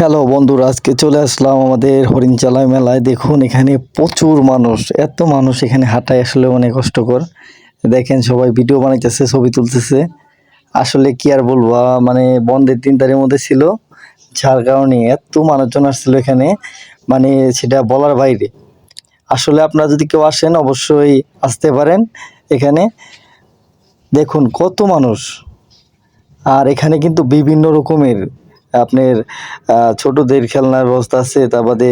Hello বন্ধুরা, আজকে চলে আসলাম আমাদের হরিণচালা মেলায়। দেখুন, এখানে প্রচুর মানুষ, এত মানুষ এখানে হাঁটায় আসলে অনেক কষ্টকর। দেখেন সবাই ভিডিও বানাইতেছে, ছবি তুলতেছে। আসলে কি আর বলব মানে বন্ধের তিন তারিখের মধ্যে ছিল, যার কারণে এত মানুষজন আসছিল এখানে মানে সেটা বলার বাইরে। আসলে আপনারা যদি কেউ আসেন, অবশ্যই আসতে পারেন এখানে। দেখুন, কত মানুষ। আর এখানে কিন্তু বিভিন্ন রকমের আপনার ছোটদের খেলনার ব্যবস্থা আছে তার বাদে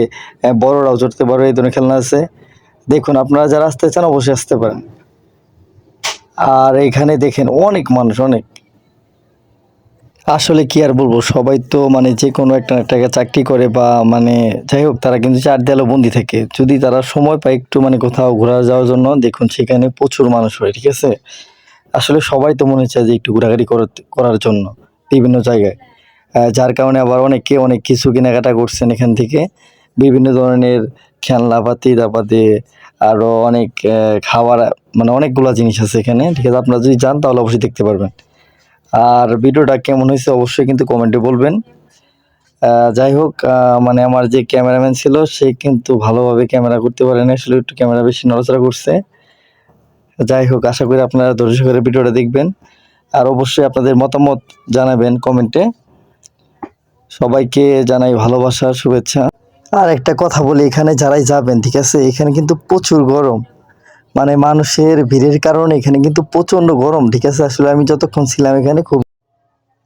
বড়রাও চড়তে পারবে, এই ধরনের খেলনা আছে। দেখুন, আপনারা যারা আসতে চান, অবশ্যই আসতে পারেন। আর এখানে দেখেন, অনেক মানুষ, অনেক। আসলে কি আর বলব, সবাই তো মানে যে কোনো একটা একটা চাকরি করে বা মানে যাই হোক, তারা কিন্তু চার দেয়ালে বন্দি থাকে। যদি তারা সময় পায় একটু মানে কোথাও ঘোরা যাওয়ার জন্য, দেখুন, সেখানে প্রচুর মানুষ হয় ঠিক আছে? আসলে সবাই তো মনে চায় যে একটু ঘোরাঘুরি করার জন্য, বিভিন্ন জায়গায়। যার কারণে আবার অনেকে অনেক কিছু কেনাকাটা করছেন এখান থেকে। বিভিন্ন ধরনের খেলনাপাতি তারপরে আরও অনেক খাবার মানে অনেকগুলো জিনিস আছে এখানে। ঠিক আছে, আপনারা যদি যান তাহলে অবশ্যই দেখতে পারবেন। আর ভিডিওটা কেমন হয়েছে অবশ্যই কিন্তু কমেন্টে বলবেন। যাই হোক মানে আমার যে ক্যামেরাম্যান ছিল, সে কিন্তু ভালোভাবে ক্যামেরা করতে পারে না আসলে একটু ক্যামেরা বেশি নড়াচড়া করছে। যাই হোক, আশা করি আপনারা ধৈর্য করে ভিডিওটা দেখবেন। আর অবশ্যই আপনাদের মতামত জানাবেন কমেন্টে। সবাইকে জানাই ভালোবাসার শুভেচ্ছা। আর একটা কথা বলি, এখানে যারাই যাবেন, ঠিক আছে? এখানে কিন্তু প্রচুর গরম। মানে মানুষের ভিড়ের কারণে এখানে কিন্তু প্রচণ্ড গরম, ঠিক আছে? আসলে আমি যতক্ষণ ছিলাম এখানে খুব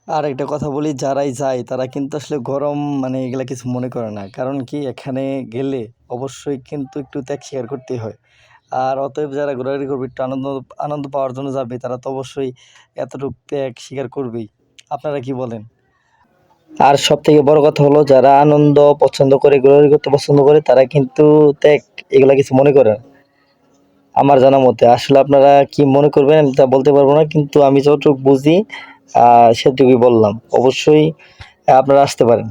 আর একটা কথা বলি, যারাই যায়, তারা কিন্তু আসলে গরম মানে এগুলা কিছু মনে করে না। কারণ কি, এখানে গেলে অবশ্যই কিন্তু একটু ত্যাগ স্বীকার করতে হয়। আর অতএব যারা ঘোরাঘুরি করবে, একটু আনন্দ আনন্দ পাওয়ার জন্য যাবে, তারা তো অবশ্যই এতটুকু ত্যাগ স্বীকার করবেই। আপনারা কি বলেন? আর সব থেকে বড় কথা হলো, যারা আনন্দ পছন্দ করে গ্লোরি করতে পছন্দ করে, তারা কিন্তু ত্যাগ, এগুলা কিছু মনে করেন আমার জানা মতে, আসলে আপনারা কি মনে করবেন আমি তা বলতে পারব না, কিন্তু আমি যতটুকু বুঝি সেটুকুই বললাম। অবশ্যই আপনারা আসতে পারেন।